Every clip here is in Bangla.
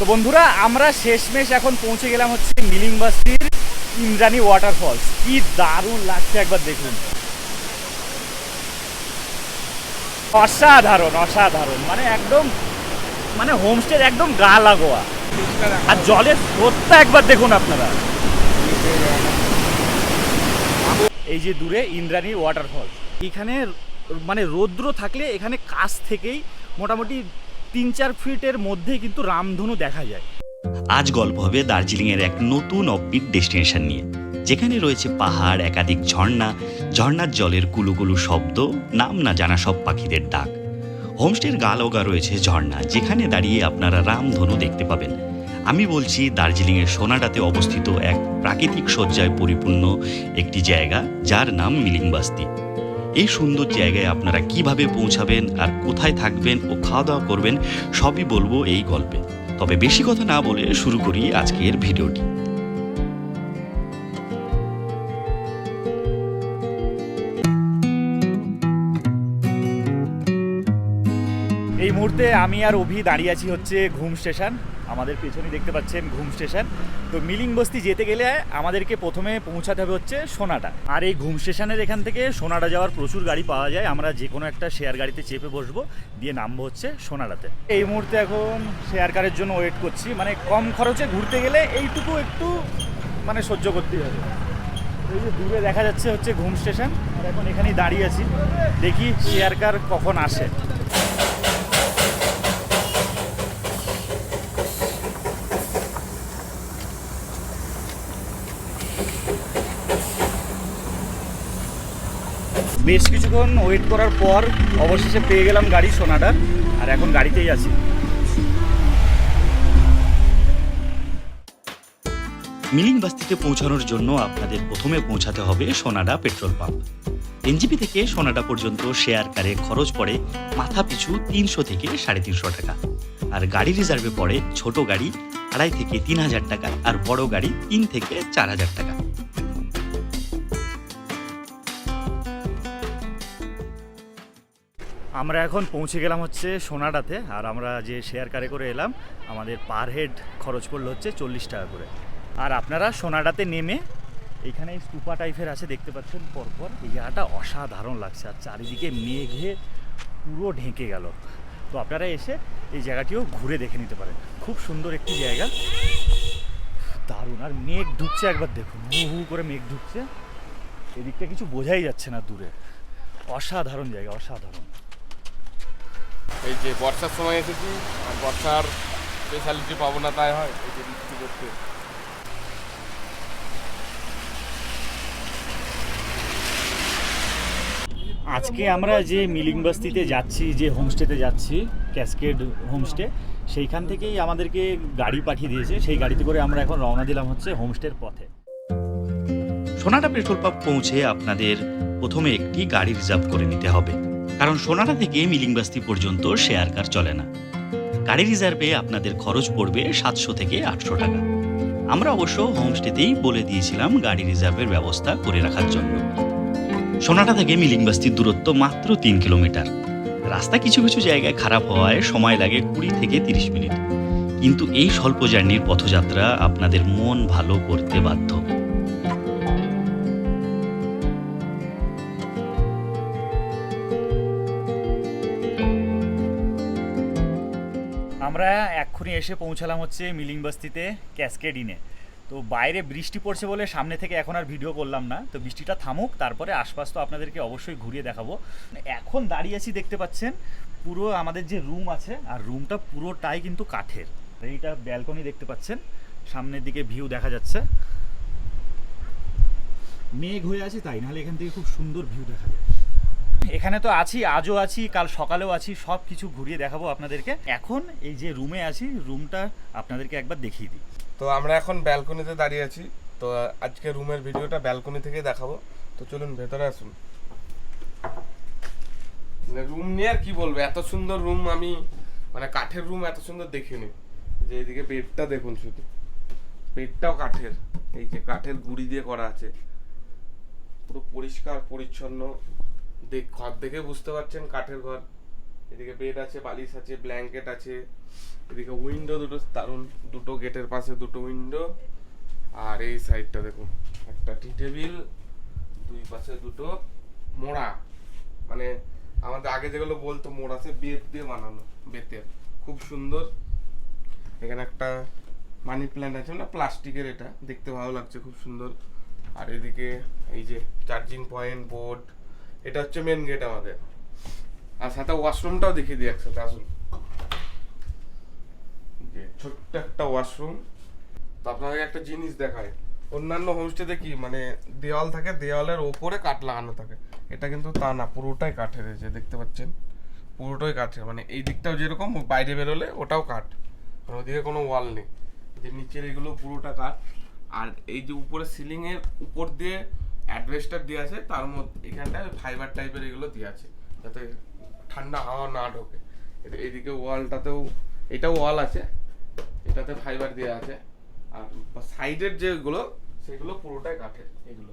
তো বন্ধুরা, আমরা শেষমেশ এখন পৌঁছে গেলাম হচ্ছে মিলিং বাস্তির ইন্দ্রাণী ওয়াটারফলস কি দারুণ লাগছে একবার দেখুন। অসাধারণ অসাধারণ। মানে একদম মানে হোমস্টের একদম গা লাগোয়া। আর জলের স্রোতটা একবার দেখুন আপনারা। এই যে দূরে ইন্দ্রাণী ওয়াটারফল এখানে মানে রৌদ্র থাকলে এখানে কাছ থেকেই মোটামুটি তিন চার ফিটের মধ্যে কিন্তু রামধনু দেখা যায়। আজ গল্প হবে দার্জিলিংয়ের এক নতুন অফবিট ডেস্টিনেশন নিয়ে। যেখানে রয়েছে পাহাড়, একাধিক ঝর্ণা, ঝর্ণার জলের কুলুকুলু শব্দ, নাম না জানা সব পাখিদের ডাক। হোমস্টের গালগা রয়েছে ঝর্ণা, যেখানে দাঁড়িয়ে আপনারা রামধনু দেখতে পাবেন। আমি বলছি, দার্জিলিংয়ের সোনাডাতে অবস্থিত এক প্রাকৃতিক সজ্জায় পরিপূর্ণ একটি জায়গা, যার নাম মিলিংবাস্তি এই সুন্দর জায়গায় আপনারা কীভাবে পৌঁছাবেন আর কোথায় থাকবেন ও খাওয়া দাওয়া করবেন সবই বলব এই গল্পে। তবে বেশি কথা না বলে শুরু করি আজকের ভিডিওটি। এই মুহূর্তে আমি আর অভি দাঁড়িয়ে আছি হচ্ছে ঘুম স্টেশন। আমাদের পেছনে দেখতে পাচ্ছেন ঘুম স্টেশন। তো মিলিং বস্তি যেতে গেলে আমাদেরকে প্রথমে পৌঁছাতে হবে হচ্ছে সোনাটা। আর এই ঘুম স্টেশনের এখান থেকে সোনাটা যাওয়ার প্রচুর গাড়ি পাওয়া যায়। আমরা যে কোনো একটা শেয়ার গাড়িতে চেপে বসবো, দিয়ে নামবো হচ্ছে সোনাটাতে। এই মুহূর্তে এখন শেয়ার কারের জন্য ওয়েট করছি। মানে কম খরচে ঘুরতে গেলে এইটুকু একটু মানে সহ্য করতেই হবে। এই যে দূরে দেখা যাচ্ছে হচ্ছে ঘুম স্টেশন। আর এখন এখানেই দাঁড়িয়ে আছি। দেখি শেয়ার কার কখন আসে। বেশ কিছুক্ষণ ওয়েট করার পর অবশেষে পেয়ে গেলাম গাড়ি সোনাডার আর এখন গাড়িতেই আছি। মিলিং বাস্তিতে পৌঁছানোর জন্য আপনাদের প্রথমে পৌঁছাতে হবে সোনাডা পেট্রোল পাম্প। এনজিপি থেকে সোনাডা পর্যন্ত শেয়ার কারে খরচ পড়ে মাথা পিছু তিনশো থেকে সাড়ে তিনশো টাকা। আর গাড়ি রিজার্ভে পড়ে ছোট গাড়ি আড়াই থেকে তিন হাজার টাকা, আর বড় গাড়ি তিন থেকে চার হাজার টাকা। আমরা এখন পৌঁছে গেলাম হচ্ছে সোনাডাতে, আর আমরা যে শেয়ার কারে করে এলাম, আমাদের পার হেড খরচ পড়ল হচ্ছে চল্লিশ টাকা করে। আর আপনারা সোনাডাতে নেমে এখানে স্তূপা টাইপের আছে, দেখতে পাচ্ছেন পরপর। এই জায়গাটা অসাধারণ লাগছে, আর চারিদিকে মেঘে পুরো ঢেকে গেল। তো আপনারা এসে এই জায়গাটিও ঘুরে দেখে নিতে পারেন। খুব সুন্দর একটি জায়গা। দারুণ, আর মেঘ ঢুকছে একবার দেখুন, হু হু করে মেঘ ঢুকছে এদিকটা কিছু বোঝাই যাচ্ছে না দূরে। অসাধারণ জায়গা, অসাধারণ। এই যে বর্ষার সময় এসেছি আর বর্ষার স্পেশালিটি পাবো না তাই হয় এই যে বৃষ্টি করতে আজকে আমরা যে মিলিং বস্তিতে যাচ্ছি যে হোমস্টেতে যাচ্ছি ক্যাসকেড হোমস্টে সেইখান থেকেই আমাদেরকে গাড়ি পাঠিয়ে দিয়েছে। সেই গাড়িতে করে আমরা এখন রওনা দিলাম হচ্ছে হোমস্টের পথে। সোনাটা পেট্রোল পাম্প পৌঁছে আপনাদের প্রথমে একটি গাড়ি রিজার্ভ করে নিতে হবে। কারণ সোনাডা থেকে মিলিংবাস্তি পর্যন্ত শেয়ার কার চলে না। গাড়ি রিজার্ভে আপনাদের খরচ পড়বে সাতশো থেকে আটশো টাকা। আমরা অবশ্য হোমস্টেতেই বলে দিয়েছিলাম গাড়ি রিজার্ভের ব্যবস্থা করে রাখার জন্য। সোনাটা থেকে মিলিংবাস্তির দূরত্ব মাত্র তিন কিলোমিটার। রাস্তা কিছু কিছু জায়গায় খারাপ হওয়ায় সময় লাগে কুড়ি থেকে তিরিশ মিনিট। কিন্তু এই স্বল্প জার্নির পথযাত্রা আপনাদের মন ভালো করতে বাধ্য। আমরা এক্ষুনি এসে পৌঁছালাম হচ্ছে মিলিং বস্তিতে ক্যাসকেড ইনে তো বাইরে বৃষ্টি পড়ছে বলে সামনে থেকে এখন আর ভিডিও করলাম না। তো বৃষ্টিটা থামুক, তারপরে আশপাশ তো আপনাদেরকে অবশ্যই ঘুরিয়ে দেখাবো। এখন দাঁড়িয়ে আছি দেখতে পাচ্ছেন, পুরো আমাদের যে রুম আছে, আর রুমটা পুরোটাই কিন্তু কাঠের। এইটা ব্যালকনি দেখতে পাচ্ছেন, সামনের দিকে ভিউ দেখা যাচ্ছে। মেঘ হয়ে আছে তাই, নাহলে এখান থেকে খুব সুন্দর ভিউ দেখা যায়। এখানে তো আছি, আজও আছি, কাল সকালেও আছি, সব কিছু ঘুরিয়ে দেখাবো আপনাদেরকে। এখন এই যে রুমে আছি রুমটা আপনাদেরকে একবার দেখিয়ে দিই। তো আমরা এখন ব্যালকনিতে দাঁড়িয়ে আছি। তো আজকে রুমের ভিডিওটা ব্যালকনি থেকে দেখাবো। তো চলুন, ভেতরে আসুন। রুম নিয়ে আর কি বলব? এত সুন্দর রুম আমি মানে কাঠের রুম এত সুন্দর দেখিনি। যে এদিকে বেডটা দেখুন শুধু। বেডটাও কাঠের। এই যে কাঠের গুড়ি দিয়ে করা আছে। পুরো পরিষ্কার, পরিচ্ছন্ন। দেখ, ঘর দেখে বুঝতে পারছেন কাঠের ঘর। এদিকে বেড আছে, বালিশ আছে ব্ল্যাঙ্কেট আছে। এদিকে উইন্ডো দুটো, দারুণ। দুটো গেটের পাশে দুটো উইন্ডো আর এই সাইডটা দেখুন, একটা টি টেবিল দুই পাশে দুটো মোড়া। মানে আমাদের আগে যেগুলো বলতো, মোড়া সে বেত দিয়ে বানানো, বেতের। খুব সুন্দর। এখানে একটা মানি প্ল্যান্ট আছে না প্লাস্টিকের এটা। দেখতে ভালো লাগছে, খুব সুন্দর। আর এদিকে এই যে চার্জিং পয়েন্ট বোর্ড এটা হচ্ছে মেন গেট আমাদের। আর সাথে ওয়াশরুমটাও দেখিয়ে দিই একসাথে আসুন। যে ছোট্ট একটা ওয়াশরুম তো আপনাদের একটা জিনিস দেখায় অন্যান্য হোমস্টেতে কি মানে দেওয়াল থাকে দেওয়ালের ওপরে কাঠ লাগানো থাকে। এটা কিন্তু তা না পুরোটাই কাঠের যে দেখতে পাচ্ছেন? পুরোটাই কাঠের মানে এই দিকটাও যেরকম বাইরে বেরোলে ওটাও কাঠ। মানে ওদিকে কোনো ওয়াল নেই। যে নিচের এগুলো পুরোটা কাঠ। আর এই যে উপরে সিলিংয়ের উপর দিয়ে অ্যাডভেস্টার দেওয়া আছে, তার মধ্যে এখানটায় ফাইবার টাইপের এগুলো দেওয়া আছে, যাতে ঠান্ডা হাওয়া না ঢোকে। এদিকে ওয়ালটাতেও এটা ওয়াল আছে, এটাতে ফাইবার দেওয়া আছে, আর সাইডের যেগুলো, সেগুলো পুরোটাই কাঠের, এগুলো।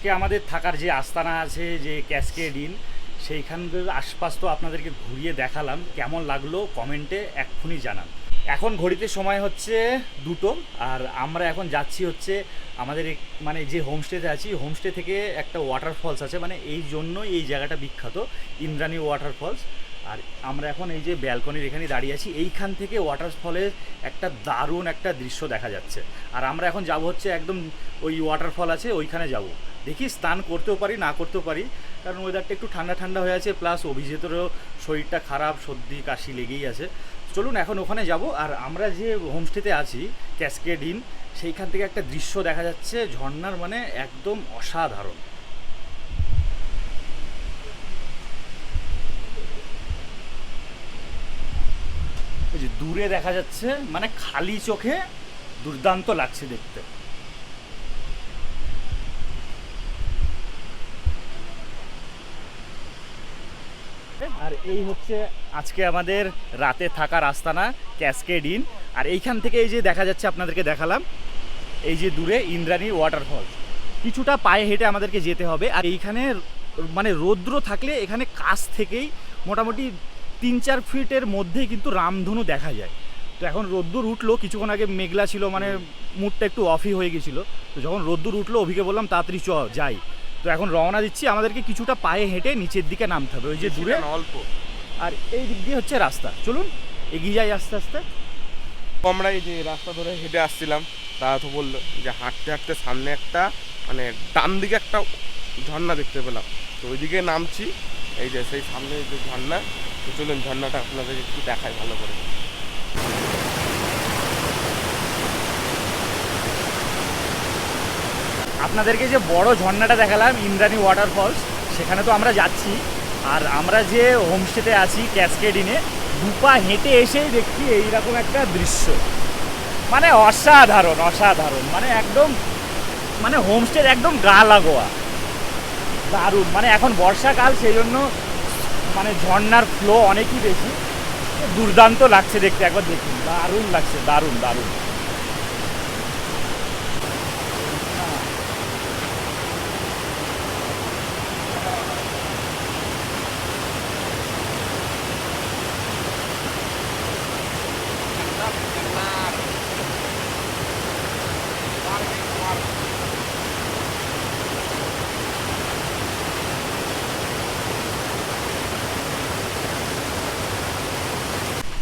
আজকে আমাদের থাকার যে আস্তানা আছে, যে ক্যাসকেড ইন, সেইখানকার আশপাশ তো আপনাদেরকে ঘুরিয়ে দেখালাম। কেমন লাগল কমেন্টে এক্ষুনি জানান। এখন ঘড়িতে সময় হচ্ছে দুটো, আর আমরা এখন যাচ্ছি হচ্ছে আমাদের মানে যে হোমস্টেতে আছি, হোমস্টে থেকে একটা ওয়াটারফলস আছে মানে এই জন্যই এই জায়গাটা বিখ্যাত, ইন্দ্রাণী ওয়াটারফলস আর আমরা এখন এই যে ব্যালকনির এখানে দাঁড়িয়ে আছি, এইখান থেকে ওয়াটারফলের একটা দারুণ একটা দৃশ্য দেখা যাচ্ছে। আর আমরা এখন যাব হচ্ছে একদম ওই ওয়াটারফল আছে, ওইখানে যাব। দেখি স্নান করতেও পারি, না করতেও পারি। কারণ ওয়েদারটা একটু ঠান্ডা ঠান্ডা হয়ে আছে প্লাস অভিজিতেরও শরীরটা খারাপ, সর্দি, কাশি লেগেই আছে। চলুন এখন ওখানে যাব, আর আমরা যে হোমস্টেতে আছি ক্যাসকেড ইন সেইখান থেকে একটা দৃশ্য দেখা যাচ্ছে, ঝর্ণার মানে একদম অসাধারণ। দূরে দেখা যাচ্ছে মানে খালি চোখে দুর্দান্ত লাগছে দেখতে। আর এই হচ্ছে আজকে আমাদের রাতে থাকার আস্তানা ক্যাসকেড ইন আর এইখান থেকে এই যে দেখা যাচ্ছে আপনাদেরকে দেখালাম এই যে দূরে ইন্দ্রাণী ওয়াটারফল। কিছুটা পায়ে হেঁটে আমাদেরকে যেতে হবে। আর এইখানে মানে রৌদ্র থাকলে এখানে কাছ থেকেই মোটামুটি তিন চার ফিটের মধ্যেই কিন্তু রামধনু দেখা যায়। তো এখন রোদ্দুর উঠল কিছুক্ষণ আগে মেঘলা ছিল মানে মুডটা একটু অফই হয়ে গেছিল। তো যখন রোদ্দুর উঠল অভিকে বললাম তাড়াতাড়ি চ যাই। তো এখন রওনা দিচ্ছি। আমাদেরকে কিছুটা পায়ে হেঁটে নিচের দিকে নামতে হবে। ওই যে দূরে। অল্প। আর এই দিক দিয়ে হচ্ছে রাস্তা। চলুন এগিয়ে যাই আস্তে আস্তে। আমরা এই যে রাস্তা ধরে হেঁটে আসছিলাম তারা তো বলল যে হাঁটতে হাঁটতে সামনে একটা মানে ডান দিকে একটা ঝর্ণা দেখতে পেলাম। তো ওইদিকে নামছি। এই যে সেই সামনে যে ঝর্ণা তো চলুন ঝর্ণাটা আপনাদের একটু দেখায় ভালো করে। আপনাদেরকে যে বড় ঝর্ণাটা দেখালাম, ইন্দ্রাণী ওয়াটারফলস সেখানে তো আমরা যাচ্ছি। আর আমরা যে হোমস্টেতে আছি ক্যাসকেডিনে দুপা হেঁটে এসেই দেখছি এইরকম একটা দৃশ্য। মানে অসাধারণ অসাধারণ। মানে একদম মানে হোমস্টের একদম গা লাগোয়া। দারুণ। মানে এখন বর্ষাকাল সেই জন্য মানে ঝর্ণার ফ্লো অনেকই বেশি। দুর্দান্ত লাগছে দেখতে, একবার দেখুন। দারুণ লাগছে, দারুণ দারুণ।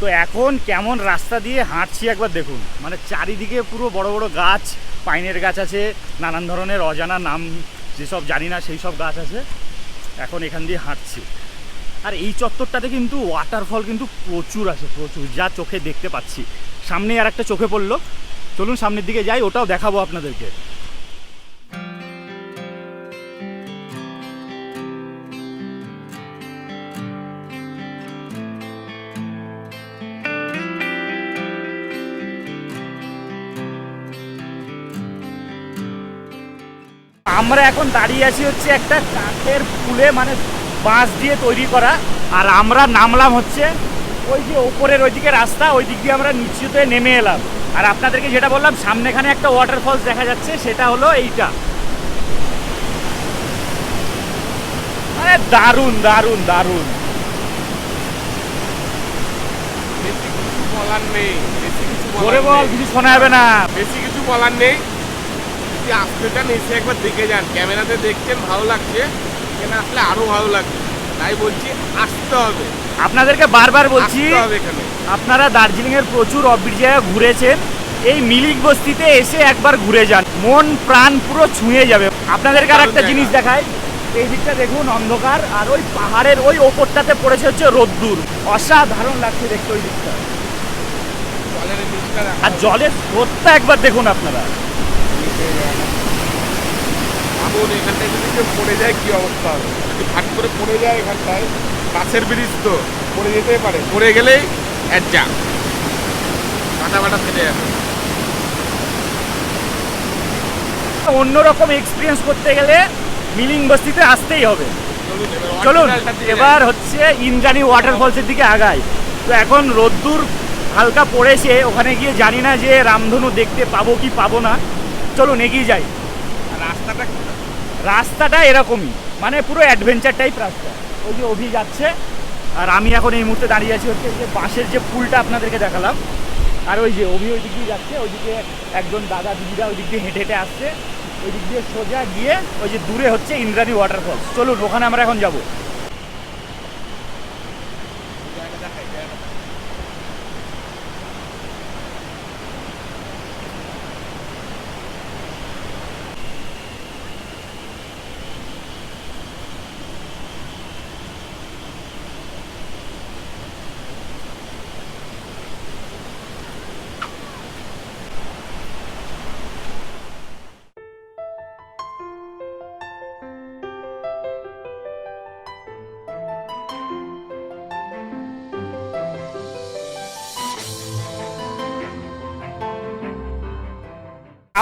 তো এখন কেমন রাস্তা দিয়ে হাঁটছি একবার দেখুন। মানে চারিদিকে পুরো বড় বড় গাছ, পাইনের গাছ আছে, নানান ধরনের অজানা নাম যেসব জানি না, সেই সব গাছ আছে। এখন এখান দিয়ে হাঁটছি। আর এই চত্বরটাতে কিন্তু ওয়াটারফল কিন্তু প্রচুর আছে, প্রচুর। যা চোখে দেখতে পাচ্ছি। সামনে আর একটা চোখে পড়ল। চলুন সামনের দিকে যাই, ওটাও দেখাবো আপনাদেরকে। আমরা এখন দাঁড়িয়ে আছি হচ্ছে একটা কাঠের ফুলে মানে বাঁশ দিয়ে তৈরি করা। আর আমরা নামলাম হচ্ছে ওই যে ওপরের ওইদিকে রাস্তা ওই দিক দিয়ে আমরা নিচুতে নেমে এলাম। আর আপনাদেরকে যেটা বললাম সামনেখানে একটা ওয়াটারফলস দেখা যাচ্ছে সেটা হলো এইটা। মানে দারুণ দারুণ দারুণ। বেশি কিছু বলার নেই বল। কিছু শোনা যাবে না। বেশি কিছু বলার নেই। যদি আসতে চান একবার দেখে যান। ক্যামেরাতে দেখছেন ভালো লাগছে। এখানে আসলে আরও ভালো লাগবে তাই বলছি আসতে হবে। আপনাদেরকে বারবার বলছি আপনারা দার্জিলিং এর প্রচুর অফবিট জায়গা ঘুরেছেন। এই মিলিক বস্তিতে এসে একবার ঘুরে যান। মন প্রাণ পুরো ছুঁয়ে যাবে। আপনাদেরকে আর একটা জিনিস দেখাই। এই দিকটা দেখুন অন্ধকার আর ওই পাহাড়ের ওই ওপরটাতে পড়েছে হচ্ছে রোদ্দুর। অসাধারণ লাগছে দেখতে ওই দিকটা। আর জলের স্রোতটা একবার দেখুন আপনারা। ভাবুন এখানটায় যদি কেউ পড়ে যায় কি অবস্থা? হবে যদি ফাট করে পড়ে যায় এখানটায় কাছের ব্রিজ তো পড়ে যেতেই পারে। পড়ে গেলেই যা মাথা মাথা ফেটে যাবে। অন্যরকম এক্সপিরিয়েন্স করতে গেলে মিলিং বস্তিতে আসতেই হবে। চলুন এবার হচ্ছে ইন্দ্রাণী ওয়াটারফলসের দিকে আগাই। তো এখন রোদ্দুর হালকা পড়েছে ওখানে গিয়ে জানি না যে রামধনু দেখতে পাবো কি পাবো না। চলুন এগিয়ে যাই। রাস্তাটা রাস্তাটা এরকমই মানে পুরো অ্যাডভেঞ্চার টাইপ রাস্তা। ওই যে অভি যাচ্ছে আর আমি এখন এই মুহূর্তে দাঁড়িয়ে আছি হচ্ছে যে বাঁশের যে পুলটা আপনাদেরকে দেখালাম। আর ওই যে অভি ওই দিক দিয়ে যাচ্ছে ওইদিকে একজন দাদা দিদিরা ওই দিক দিয়ে হেঁটে হেঁটে আসছে। ওই দিক দিয়ে সোজা গিয়ে ওই যে দূরে হচ্ছে ইন্দ্রাণী ওয়াটারফলস চলুন ওখানে আমরা এখন যাব।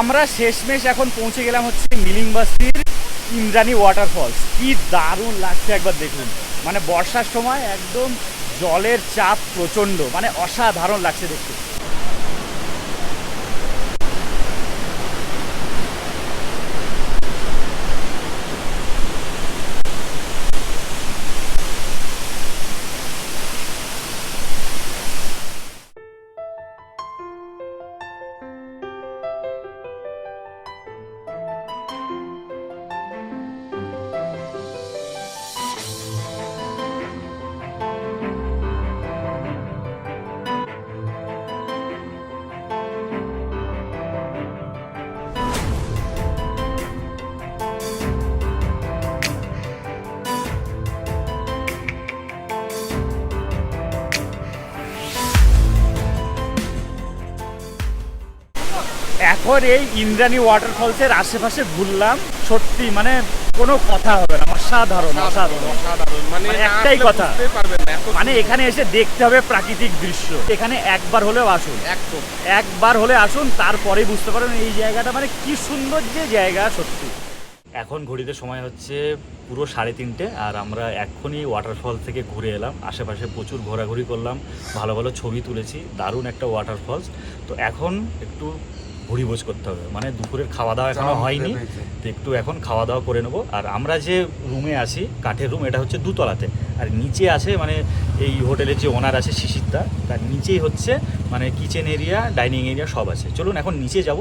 আমরা শেষমেশ এখন পৌঁছে গেলাম হচ্ছে মিলিং বস্তির ইন্দ্রাণী ওয়াটারফলস কি দারুণ লাগছে একবার দেখুন। মানে বর্ষার সময় একদম জলের চাপ প্রচণ্ড। মানে অসাধারণ লাগছে দেখতে। এখন এই ইন্দ্রাণী ওয়াটারফলসের আশেপাশে ঘুরলাম। সত্যি মানে কোনো কথা হবে না অসাধারণ অসাধারণ অসাধারণ। মানে মানে একটাই কথা। মানে এখানে এসে দেখতে হবে প্রাকৃতিক দৃশ্য। এখানে একবার হলেও আসুন। একদম। একবার হলে আসুন তারপরে বুঝতে পারবেন এই জায়গাটা মানে কি সুন্দর যে জায়গা সত্যি। এখন ঘড়িতে সময় হচ্ছে পুরো সাড়ে তিনটে আর আমরা এক্ষুনি ওয়াটারফল থেকে ঘুরে এলাম। আশেপাশে প্রচুর ঘোরাঘুরি করলাম ভালো ভালো ছবি তুলেছি দারুণ একটা ওয়াটারফলস তো এখন একটু ভুড়িভোজ করতে হবে। মানে দুপুরের খাওয়া দাওয়া এখনও হয়নি। তো একটু এখন খাওয়া দাওয়া করে নেব। আর আমরা যে রুমে আছি কাঠের রুম এটা হচ্ছে দুতলাতে। আর নিচে আছে মানে এই হোটেলের যে ওনার আছে শিশিরদা তার নিচেই হচ্ছে মানে কিচেন এরিয়া ডাইনিং এরিয়া সব আছে। চলুন এখন নিচে যাব।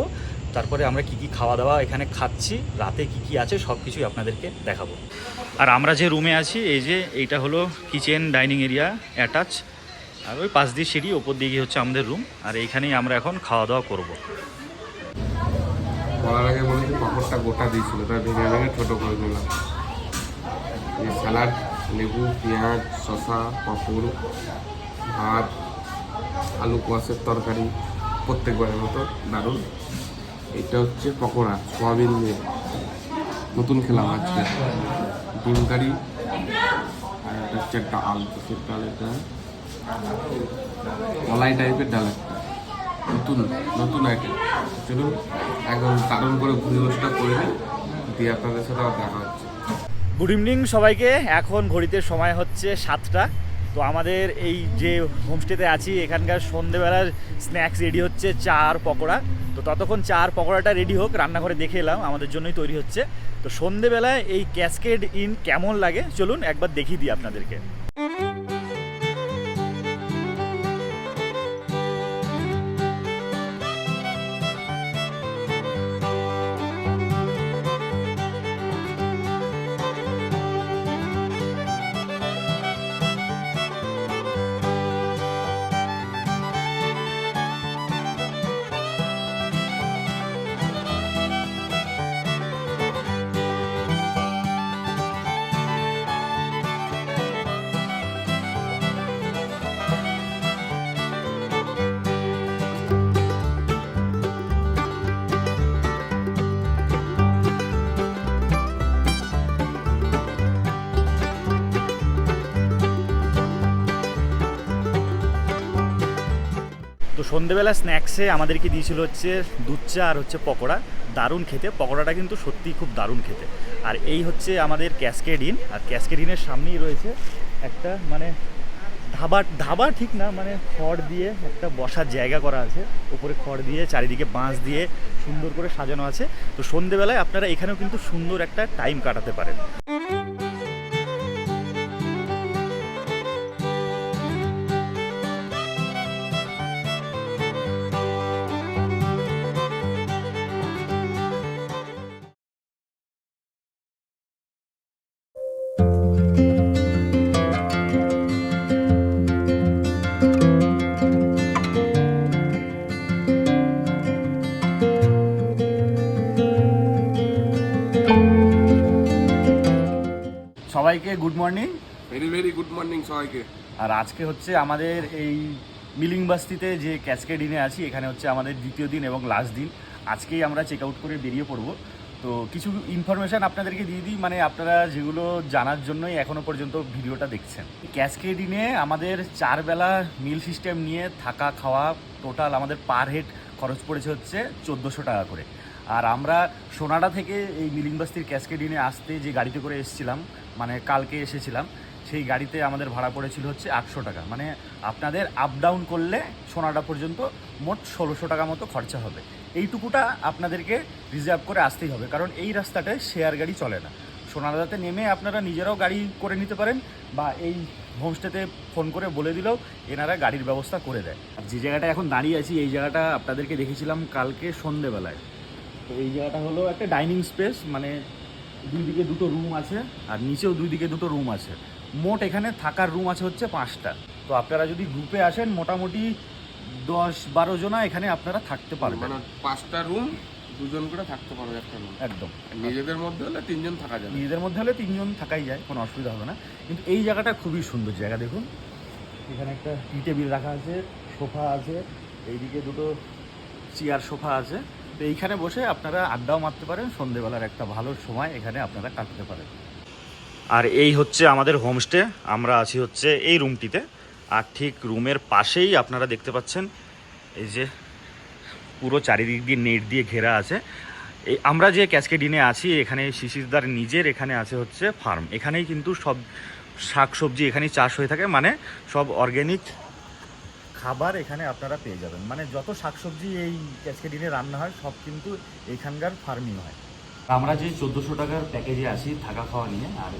তারপরে আমরা কি কি খাওয়া দাওয়া এখানে খাচ্ছি রাতে কি কি আছে সব কিছুই আপনাদেরকে দেখাবো। আর আমরা যে রুমে আছি এই যে এইটা হলো কিচেন ডাইনিং এরিয়া অ্যাটাচ আর ওই পাশ দিয়ে সিঁড়ি ওপর দিয়ে গিয়ে হচ্ছে আমাদের রুম আর এইখানেই আমরা এখন খাওয়া দাওয়া করব। বলার আগে বলেছি পাঁপড়টা গোটা দিয়েছিল, তাই ভেঙে ভেঙে ছোট করে দিলাম। এই স্যালাড, লেবু, পেঁয়াজ, শসা, পাঁপড়, ভাত, আলু কোয়াশের তরকারি, প্রত্যেকবারের মতো দারুণ। এটা হচ্ছে পকোড়া, সোয়াবিন দিয়ে। নতুন খেলাম আজকে। ডিম কারি, আর হচ্ছে ডাল কিসের ডাল এটা। কলাই টাইপের ডাল একটা। নতুন নতুন আইটেম চলুন, একদম দারুণ করে ঘুরে বসটা করে দিয়ে আপনাদের সাথে আবার দেখা হচ্ছে। গুড ইভিনিং সবাইকে, এখন ঘড়িতে সময় হচ্ছে সাতটা। তো আমাদের এই যে হোমস্টেতে আছি, এখানকার সন্ধেবেলার স্ন্যাক্স রেডি হচ্ছে চা আর পকোড়া। তো ততক্ষণ চা আর পকোড়াটা রেডি হোক, রান্নাঘরে দেখে এলাম, আমাদের জন্যই তৈরি হচ্ছে। তো সন্ধেবেলায় এই ক্যাসকেড ইন কেমন লাগে? চলুন একবার দেখিয়ে দিই আপনাদেরকে। সন্ধেবেলা স্ন্যাক্সে আমাদেরকে দিয়েছিল হচ্ছে দুধ চা আর হচ্ছে পকোড়া। দারুণ খেতে। পকোড়াটা কিন্তু সত্যিই খুব দারুণ খেতে। আর এই হচ্ছে আমাদের ক্যাসকেড ইন আর ক্যাসকেড ইনের সামনেই রয়েছে একটা মানে ধাবা ধাবা ঠিক না মানে খড় দিয়ে একটা বসার জায়গা করা আছে। উপরে খড় দিয়ে, চারিদিকে বাঁশ দিয়ে সুন্দর করে সাজানো আছে। তো সন্ধেবেলায় আপনারা এখানেও কিন্তু সুন্দর একটা টাইম কাটাতে পারেন। সবাইকে good morning very very good morning সবাইকে। আর আজকে হচ্ছে আমাদের এই মিলিং বাস্তিতে যে ক্যাসকেড ইনে আছি এখানে হচ্ছে আমাদের দ্বিতীয় দিন এবং লাস্ট দিন। আজকেই আমরা চেক আউট করে বেরিয়ে পড়ব। তো কিছু ইনফরমেশান আপনাদেরকে দিয়ে দিই মানে আপনারা যেগুলো জানার জন্যই এখনও পর্যন্ত ভিডিওটা দেখছেন। ক্যাসকেড ইনে আমাদের চার বেলা মিল সিস্টেম নিয়ে থাকা খাওয়া টোটাল আমাদের পার হেড খরচ পড়েছে হচ্ছে চোদ্দোশো টাকা করে। আর আমরা সোনাডা থেকে এই মিলিং বাস্তির ক্যাসকেড ইনে আসতে যে গাড়িতে করে এসেছিলাম মানে কালকে এসেছিলাম, সেই গাড়িতে আমাদের ভাড়া পড়েছিল হচ্ছে আটশো টাকা। মানে আপনাদের আপ ডাউন করলে সোনাডা পর্যন্ত মোট ষোলোশো টাকা মতো খরচা হবে। এইটুকুটা আপনাদেরকে রিজার্ভ করে আসতেই হবে, কারণ এই রাস্তাটায় শেয়ার গাড়ি চলে না। সোনাদাতে নেমে আপনারা নিজেরাও গাড়ি করে নিতে পারেন বা এই হোমস্টেতে ফোন করে বলে দিলেও এনারা গাড়ির ব্যবস্থা করে দেয়। যে জায়গাটা এখন দাঁড়িয়ে আছি, এই জায়গাটা আপনাদেরকে দেখেছিলাম কালকে সন্ধেবেলায়। তো এই জায়গাটা হলো একটা ডাইনিং স্পেস মানে দুই দিকে দুটো রুম আছে আর নিচেও দুই দিকে দুটো রুম আছে। মোট এখানে থাকার রুম আছে হচ্ছে পাঁচটা। তো আপনারা যদি গ্রুপে আসেন মোটামুটি দশ বারো জনা এখানে আপনারা থাকতে পারবেন। মানে পাঁচটা রুম দুজন করে থাকতে পারবে একটা রুম। একদম। নিজেদের মধ্যে হলে তিনজন থাকা যায় নিজেদের মধ্যে হলে তিনজন থাকাই যায় কোনো অসুবিধা হবে না। কিন্তু এই জায়গাটা খুবই সুন্দর জায়গা দেখুন। এখানে একটা টি টেবিল রাখা আছে সোফা আছে এইদিকে দুটো চেয়ার সোফা আছে। তো এইখানে বসে আপনারা আড্ডাও মারতে পারেন, সন্ধেবেলার একটা ভালো সময় এখানে আপনারা কাটাতে পারেন। আর এই হচ্ছে আমাদের হোমস্টে, আমরা আছি হচ্ছে এই রুমটিতে। আর ঠিক রুমের পাশেই আপনারা দেখতে পাচ্ছেন, এই যে পুরো চারিদিক দিয়ে নেট দিয়ে ঘেরা আছে। এই আমরা যে ক্যাসকেডিনে আছি, এখানে শিশিরদার নিজের এখানে আছে হচ্ছে ফার্ম। এখানেই কিন্তু সব শাক সবজি এখানেই চাষ হয়ে থাকে মানে সব অর্গ্যানিক খাবার এখানে আপনারা পেয়ে যাবেন। মানে যত শাকসবজি এই ক্যাসকেডিনে রান্না হয়, সব কিন্তু এইখানকার ফার্মিং হয়। আমরা যে চোদ্দোশো টাকার প্যাকেজে আছি থাকা খাওয়া নিয়ে, আর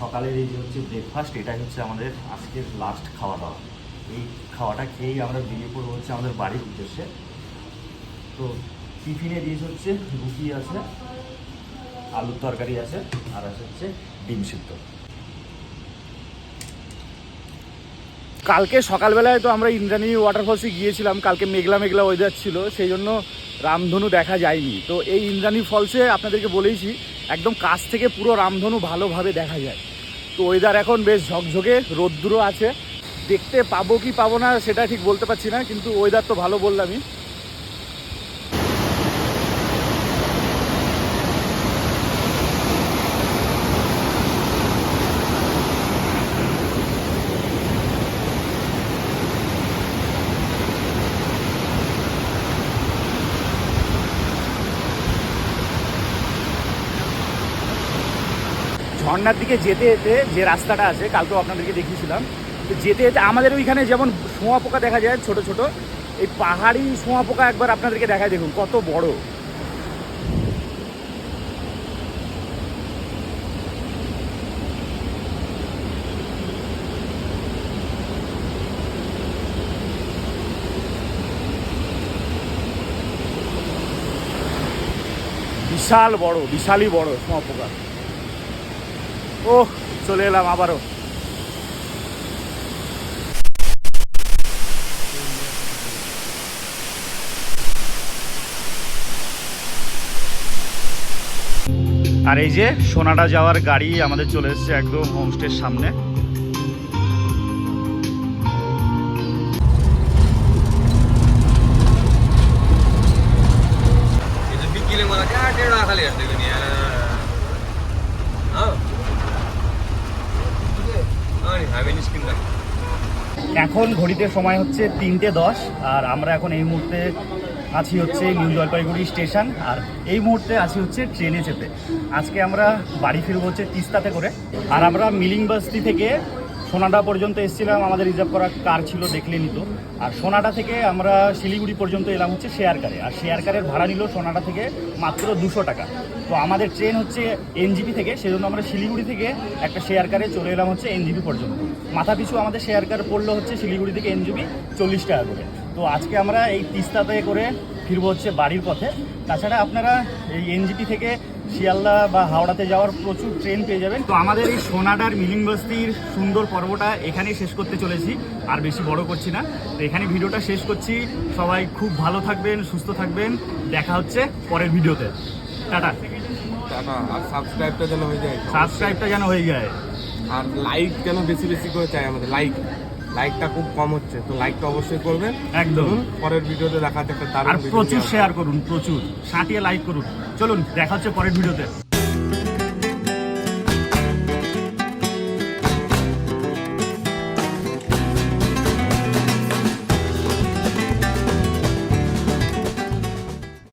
সকালের এই যে হচ্ছে ব্রেকফাস্ট এটাই হচ্ছে আমাদের আজকের লাস্ট খাওয়া দাওয়া। এই খাওয়াটা খেয়েই আমরা বেরিয়ে পড়ব হচ্ছে আমাদের বাড়ির উদ্দেশ্যে। তো টিফিনে দিয়েছে হচ্ছে রুটি আছে, আলুর তরকারি আছে, আর আছে হচ্ছে ডিম সিদ্ধ। কালকে সকালবেলায় তো আমরা ইন্দ্রাণী ওয়াটারফলসে গিয়েছিলাম, কালকে মেঘলা মেঘলা ওয়েদার ছিল, সেই জন্য রামধনু দেখা যায়নি। তো এই ইন্দ্রাণী ফলসে আপনাদেরকে বলেইছি, একদম কাছ থেকে পুরো রামধনু ভালোভাবে দেখা যায়। তো ওয়েদার এখন বেশ ঝকঝকে, রোদ্দুরও আছে। দেখতে পাবো কি পাবো না সেটা ঠিক বলতে পারছি না, কিন্তু ওয়েদার তো ভালো বললামই। ঝর্ণার দিকে যেতে যেতে যে রাস্তাটা আছে, কালকেও আপনাদেরকে দেখিয়েছিলাম, তো যেতে যেতে আমাদের ওইখানে যেমন শোঁয়া পোকা দেখা যায়, ছোট ছোট, এই পাহাড়ি শোঁয়া পোকা একবার আপনাদেরকে দেখায় দেখুন, কত বড়। বিশাল বড়, বিশালই বড় শোঁয়া পোকা। ওহ, চলে এলাম আবারও। আর এই যে সোনাটা যাওয়ার গাড়ি আমাদের চলে এসছে একদম হোমস্টের সামনে। এখন ঘড়িতে সময় হচ্ছে তিনটে দশ, আর আমরা এখন এই মুহূর্তে আছি হচ্ছে নিউ জলপাইগুড়ি স্টেশন, আর এই মুহূর্তে আছি হচ্ছে ট্রেনে চেপে। আজকে আমরা বাড়ি ফিরবো হচ্ছে তিস্তাতে করে। আর আমরা মিলিং বস্তি থেকে সোনাডা পর্যন্ত এসেছিলাম, আমাদের রিজার্ভ করা কার ছিল দেখলে নিত। আর সোনাডা থেকে আমরা শিলিগুড়ি পর্যন্ত এলাম হচ্ছে শেয়ার কারে। আর শেয়ার কারের ভাড়া নিল সোনাডা থেকে মাত্র দুশো টাকা। তো আমাদের ট্রেন হচ্ছে এনজিপি থেকে, সেজন্য আমরা শিলিগুড়ি থেকে একটা শেয়ার কারে চলে এলাম হচ্ছে এনজিপি পর্যন্ত। মাথা পিছু আমাদের শেয়ার কার পড়ল হচ্ছে শিলিগুড়ি থেকে এনজিপি চল্লিশ টাকা করে। তো আজকে আমরা এই তিস্তাতে করে ফিরবো হচ্ছে বাড়ির পথে। তাছাড়া আপনারা এই এনজিপি থেকে শিয়ালদা বা হাওড়াতে যাওয়ার প্রচুর ট্রেন পেয়ে যাবেন। তো আমাদের এই সোনাডার মিলিং বস্তির সুন্দর পর্বটা এখানেই শেষ করতে চলেছি, আর বেশি বড় করছি না। তো এখানে ভিডিওটা শেষ করছি। সবাই খুব ভালো থাকবেন, সুস্থ থাকবেন। দেখা হচ্ছে পরের ভিডিওতে। টাটা। আর সাবস্ক্রাইবটা যেন হয়ে যায়। সাবস্ক্রাইবটা যেন হয়ে যায়। আর লাইক যেন বেশি বেশি করে চাই আমাদের লাইক লাইকটা খুব কম হচ্ছে তো লাইকটা অবশ্যই করবেন। একদম। পরের ভিডিওতে দেখাতে একটা দারুণ আর প্রচুর শেয়ার করুন প্রচুর। সাটিয়ে লাইক করুন। চলুন দেখা হচ্ছে পরের ভিডিওতে।